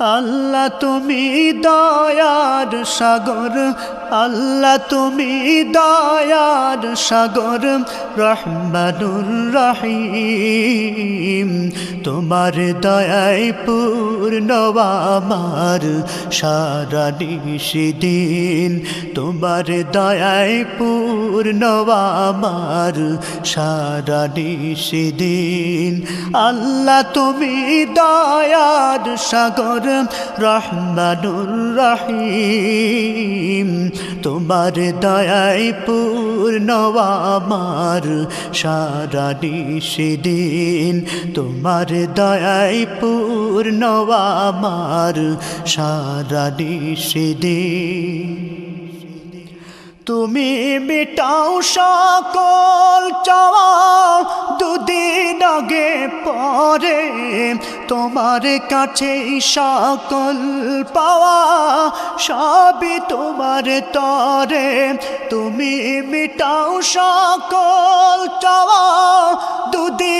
আল্লাহ তুমি দয়ার সাগর, আল্লাহ তুমি দয়ার সাগর, রহমানুর রহিম। তোমার দয়ায় পূর্ণ আমার সারা দিন তোমার দয়ায় পূর্ণ আমার সারা দিন আল্লাহ তুমি দয়ার সাগর রহমানুর রহিম। তোমার দয়ায় পূর্ণ আমার সারা দিন তোমার দয়ায় পূর্ণ আমার সারা দিন তুমি মিটাও সকল চাওয়া, দুদিন আগে পরে তোমার কাছে সকল পাওয়া সবই তোমার তরে। তুমি মিটাও সকল চাওয়া।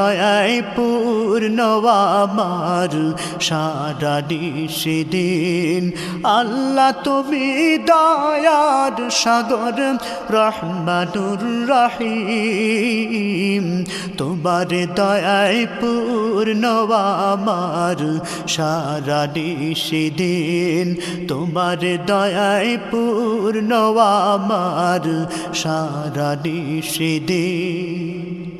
দয়ায় পূর্ণ আমার সারা দিন আল্লাহ তুমি দয়ার সাগর, রহমানুর রহিম। তোমার দয়ায় পূর্ণ আমার সারা দিন তোমার দয়ায় পূর্ণ আমার সারা দিন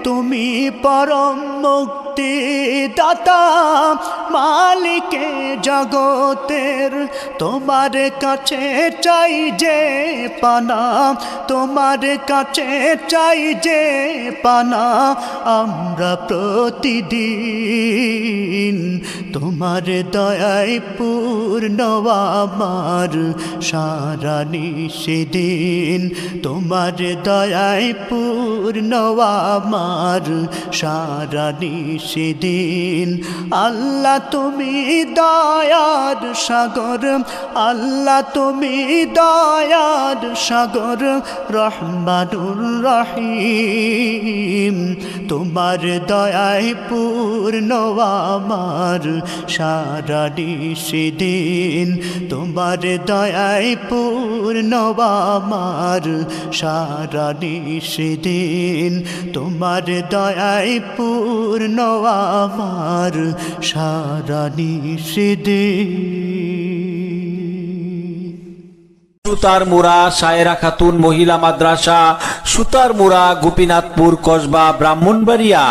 তুমি পরম মুক্তি দাতা মালিকে জগতের, তোমার কাছে চাই যে পানা, তোমার কাছে চাই যে পানা, আমরা প্রতিদিন তোমার দয়ায় পূর্ণ আমার সারা নিষেদিন তোমার দয়ায় পূর্ণ সারা নিষেদিন আল্লাহ তুমি দয়ার সাগর, আল্লাহ তুমি দয়ার সাগর, রহমানুর রহিম। তোমার দয়ায় পূর্ণ আমার সারা দিন তোমার দয়ায় পূর্ণ আমার সারা দিন তোমার দয়ায় পূর্ণ আমার সারা দিন সুতার মুরা সায়রা খাতুন, মহিলা মাদ্রাসা, সুতার মুরা গোপীনাথপুর কসবা, ব্রাহ্মণবাড়িয়া।